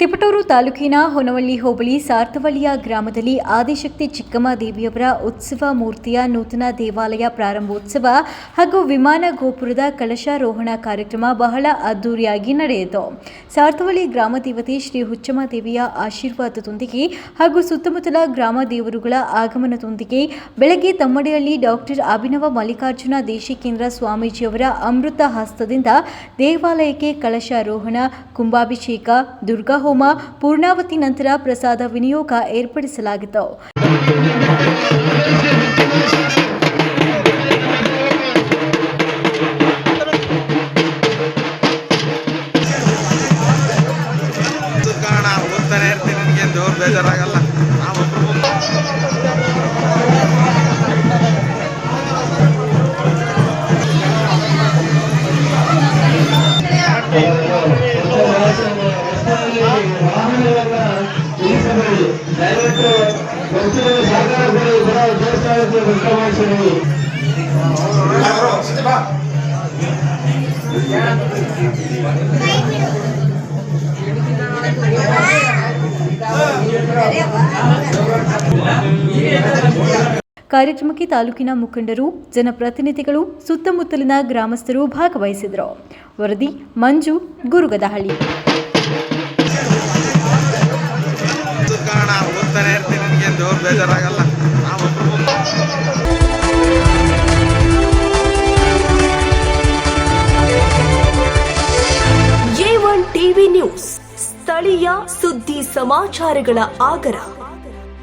ತಿಪಟೂರು ತಾಲೂಕಿನ ಹೊನವಳ್ಳಿ ಹೋಬಳಿ ಸಾರ್ಥವಳ್ಳಿಯ ಗ್ರಾಮದಲ್ಲಿ ಆದಿಶಕ್ತಿ ಚಿಕ್ಕಮ್ಮ ದೇವಿಯವರ ಉತ್ಸವ ಮೂರ್ತಿಯ ನೂತನ ದೇವಾಲಯ ಪ್ರಾರಂಭೋತ್ಸವ ಹಾಗೂ ವಿಮಾನ ಗೋಪುರದ ಕಳಶಾರೋಹಣ ಕಾರ್ಯಕ್ರಮ ಬಹಳ ಅದ್ದೂರಿಯಾಗಿ ನಡೆಯಿತು. ಸಾರ್ಥವಳ್ಳಿ ಗ್ರಾಮ ದೇವತೆ ಶ್ರೀ ಹುಚ್ಚಮ್ಮ ದೇವಿಯ ಆಶೀರ್ವಾದದೊಂದಿಗೆ ಹಾಗೂ ಸುತ್ತಮುತ್ತಲ ಗ್ರಾಮ ದೇವರುಗಳ ಆಗಮನದೊಂದಿಗೆ ಬೆಳಗ್ಗೆ ತಮ್ಮಡಿಯಲ್ಲಿ ಡಾಕ್ಟರ್ ಅಭಿನವ ಮಲ್ಲಿಕಾರ್ಜುನ ದೇಶಿಕೇಂದ್ರ ಸ್ವಾಮೀಜಿಯವರ ಅಮೃತ ಹಸ್ತದಿಂದ ದೇವಾಲಯಕ್ಕೆ ಕಳಶಾರೋಹಣ ಕುಂಭಾಭಿಷೇಕ ದುರ್ಗಾಹೋಮ ಪೂರ್ಣಾವತಿ ನಂತರ ಪ್ರಸಾದ ವಿನಿಯೋಗ ಏರ್ಪಡಿಸಲಾಗಿತ್ತು. ಕಾರ್ಯಕ್ರಮಕ್ಕೆ ತಾಲೂಕಿನ ಮುಖಂಡರು ಜನಪ್ರತಿನಿಧಿಗಳು ಸುತ್ತಮುತ್ತಲಿನ ಗ್ರಾಮಸ್ಥರು ಭಾಗವಹಿಸಿದರು. ವರದಿ ಮಂಜು ಗುರುಗದಹಳ್ಳಿ. ಬೇಜಾರಾಗಲ್ಲ. ಟಿವಿ ನ್ಯೂಸ್ ಸ್ಥಳೀಯ ಸುದ್ದಿ ಸಮಾಚಾರಗಳ ಆಗರ.